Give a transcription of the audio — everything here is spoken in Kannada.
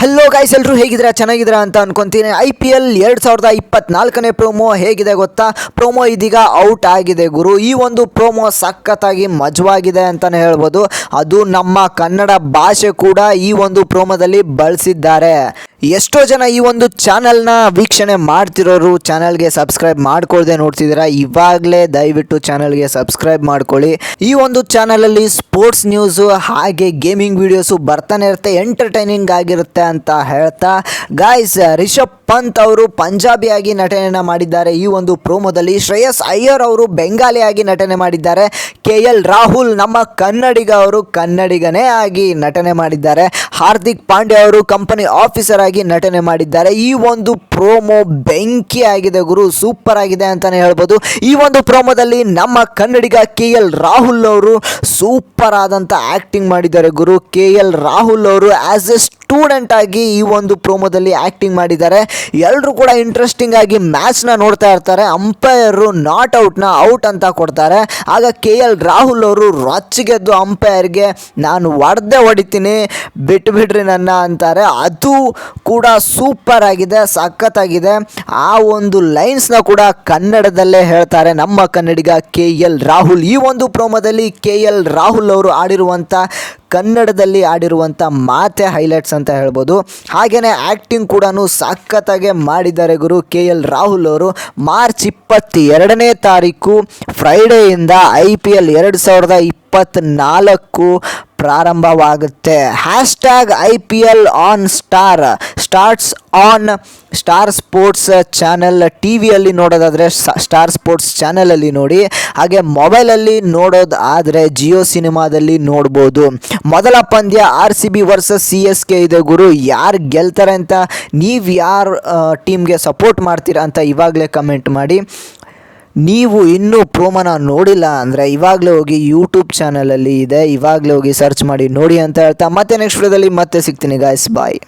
ಹೆಲೋ ಗೈಸ್ ಎಲ್ಲರೂ ಹೇಗಿದ್ದೀರಾ? ಚೆನ್ನಾಗಿದ್ದೀರಾ ಅಂತ ಅನ್ಕೊಂತೀನಿ. ಐ ಪಿ ಎಲ್ ಎರಡು ಸಾವಿರದ ಇಪ್ಪತ್ನಾಲ್ಕನೇ ಪ್ರೋಮೋ ಹೇಗಿದೆ ಗೊತ್ತಾ? ಪ್ರೋಮೋ ಇದೀಗ ಔಟ್ ಆಗಿದೆ ಗುರು. ಈ ಒಂದು ಪ್ರೋಮೋ ಸಖತ್ತಾಗಿ ಮಜವಾಗಿದೆ ಅಂತಲೇ ಹೇಳ್ಬೋದು. ಅದು ನಮ್ಮ ಕನ್ನಡ ಭಾಷೆ ಕೂಡ ಈ ಒಂದು ಪ್ರೋಮೋದಲ್ಲಿ ಬಳಸಿದ್ದಾರೆ. ಎಷ್ಟೋ ಜನ ಈ ಒಂದು ಚಾನಲ್ನ ವೀಕ್ಷಣೆ ಮಾಡ್ತಿರೋರು ಚಾನಲ್ಗೆ ಸಬ್ಸ್ಕ್ರೈಬ್ ಮಾಡ್ಕೊಳ್ದೆ ನೋಡ್ತಿದ್ದೀರಾ, ಇವಾಗಲೇ ದಯವಿಟ್ಟು ಚಾನಲ್ಗೆ ಸಬ್ಸ್ಕ್ರೈಬ್ ಮಾಡ್ಕೊಳ್ಳಿ. ಈ ಒಂದು ಚಾನಲಲ್ಲಿ ಸ್ಪೋರ್ಟ್ಸ್ ನ್ಯೂಸು ಹಾಗೆ ಗೇಮಿಂಗ್ ವಿಡಿಯೋಸು ಬರ್ತಾನೆ ಇರುತ್ತೆ, ಎಂಟರ್ಟೈನಿಂಗ್ ಆಗಿರುತ್ತೆ ಅಂತ ಹೇಳ್ತಾ ಗಾಯ್ಸ್ ರಿಷಬ್ ಪಂತ್ ಅವರು ಪಂಜಾಬಿಯಾಗಿ ನಟನೆಯನ್ನು ಮಾಡಿದ್ದಾರೆ. ಈ ಒಂದು ಪ್ರೋಮೋದಲ್ಲಿ ಶ್ರೇಯಸ್ ಅಯ್ಯರ್ ಅವರು ಬೆಂಗಾಲಿಯಾಗಿ ನಟನೆ ಮಾಡಿದ್ದಾರೆ. ಕೆ ಎಲ್ ರಾಹುಲ್ ನಮ್ಮ ಕನ್ನಡಿಗ ಅವರು ಕನ್ನಡಿಗನೇ ಆಗಿ ನಟನೆ ಮಾಡಿದ್ದಾರೆ. ಹಾರ್ದಿಕ್ ಪಾಂಡ್ಯ ಅವರು ಕಂಪನಿ ಆಫೀಸರ್ ಆಗಿ ನಟನೆ ಮಾಡಿದ್ದಾರೆ. ಈ ಒಂದು ಪ್ರೋಮೋ ಬೆಂಕಿ ಆಗಿದೆ ಗುರು. ಸೂಪರ್ ಆಗಿದೆ ಅಂತಲೇ ಹೇಳ್ಬೋದು. ಈ ಒಂದು ಪ್ರೋಮೋದಲ್ಲಿ ನಮ್ಮ ಕನ್ನಡಿಗ ಕೆ ಎಲ್ ರಾಹುಲ್ ಅವರು ಸೂಪರ್ ಆದಂಥ ಆ್ಯಕ್ಟಿಂಗ್ ಮಾಡಿದ್ದಾರೆ ಗುರು. ಕೆ ಎಲ್ ರಾಹುಲ್ ಅವರು ಆ್ಯಸ್ ಎ ಸ್ಟೂಡೆಂಟ್ ಆಗಿ ಈ ಒಂದು ಪ್ರೋಮೋದಲ್ಲಿ ಆ್ಯಕ್ಟಿಂಗ್ ಮಾಡಿದ್ದಾರೆ. ಎಲ್ಲರೂ ಕೂಡ ಇಂಟ್ರೆಸ್ಟಿಂಗ್ ಆಗಿ ಮ್ಯಾಚ್ನ ನೋಡ್ತಾ ಇರ್ತಾರೆ. ಅಂಪೈರು ನಾಟ್ ಔಟ್ನ ಔಟ್ ಅಂತ ಕೊಡ್ತಾರೆ. ಆಗ ಕೆ ಎಲ್ ರಾಹುಲ್ ಅವರು ರೊಚ್ಚಿಗೆದ್ದು ಅಂಪೈರ್ಗೆ ನಾನು ಹೊಡೆದೇ ಹೊಡಿತೀನಿ ಬಿಟ್ಟು ಬಿಡ್ರಿ ನನ್ನ ಅಂತಾರೆ. ಅದು ಕೂಡ ಸೂಪರ್ ಆಗಿದೆ, ಸಖತ್ತಾಗಿದೆ. ಆ ಒಂದು ಲೈನ್ಸ್ನ ಕೂಡ ಕನ್ನಡದಲ್ಲೇ ಹೇಳ್ತಾರೆ ನಮ್ಮ ಕನ್ನಡಿಗ ಕೆ ಎಲ್ ರಾಹುಲ್ ಈ ಒಂದು ಪ್ರೋಮೋದಲ್ಲಿ ಕೆ ಎಲ್ ರಾಹುಲ್ ಅವರು ಆಡಿರುವಂಥ ಕನ್ನಡದಲ್ಲಿ ಆಡಿರುವಂಥ ಮಾತೆ ಹೈಲೈಟ್ಸ್ ಅಂತ ಹೇಳ್ಬೋದು. ಹಾಗೆಯೇ ಆ್ಯಕ್ಟಿಂಗ್ ಕೂಡ ಸಖತ್ತಾಗೆ ಮಾಡಿದ್ದಾರೆ ಗುರು ಕೆ ಎಲ್ ರಾಹುಲ್ ಅವರು. ಮಾರ್ಚ್ ಇಪ್ಪತ್ತೆರಡನೇ ತಾರೀಕು ಫ್ರೈಡೆಯಿಂದ ಐ ಪಿ ಎಲ್ ಎರಡು ಸಾವಿರದ ಇಪ್ಪತ್ತ್ನಾಲ್ಕು ಪ್ರಾರಂಭವಾಗುತ್ತೆ. Hashtag I P L on star starts on star sports channel T ವಿಯಲ್ಲಿ ನೋಡೋದಾದರೆ ಸ್ಟಾರ್ ಸ್ಪೋರ್ಟ್ಸ್ ಚಾನಲಲ್ಲಿ ನೋಡಿ, ಹಾಗೆ ಮೊಬೈಲಲ್ಲಿ ನೋಡೋದಾದರೆ ಜಿಯೋ ಸಿನಿಮಾದಲ್ಲಿ ನೋಡ್ಬೋದು. ಮೊದಲ ಪಂದ್ಯ R C B versus C S K ಇದೆ ಗುರು. ಯಾರು ಗೆಲ್ತಾರೆ ಅಂತ ನೀವು ಯಾರು ಟೀಮ್ಗೆ ಸಪೋರ್ಟ್ ಮಾಡ್ತೀರಾ ಅಂತ ಇವಾಗಲೇ ಕಮೆಂಟ್ ಮಾಡಿ. ನೀವು ಇನ್ನೂ ಪ್ರೋಮೋನ ನೋಡಿಲ್ಲ ಅಂದರೆ ಇವಾಗಲೇ ಹೋಗಿ ಯೂಟ್ಯೂಬ್ ಚಾನಲಲ್ಲಿ ಇದೆ. ಇವಾಗಲೇ ಹೋಗಿ ಸರ್ಚ್ ಮಾಡಿ ನೋಡಿ ಅಂತ ಹೇಳ್ತಾ, ಮತ್ತೆ ನೆಕ್ಸ್ಟ್ ವಿಡಿಯೋದಲ್ಲಿ ಮತ್ತೆ ಸಿಗ್ತೀನಿ ಗಾಯ್ಸ್ ಬಾಯ್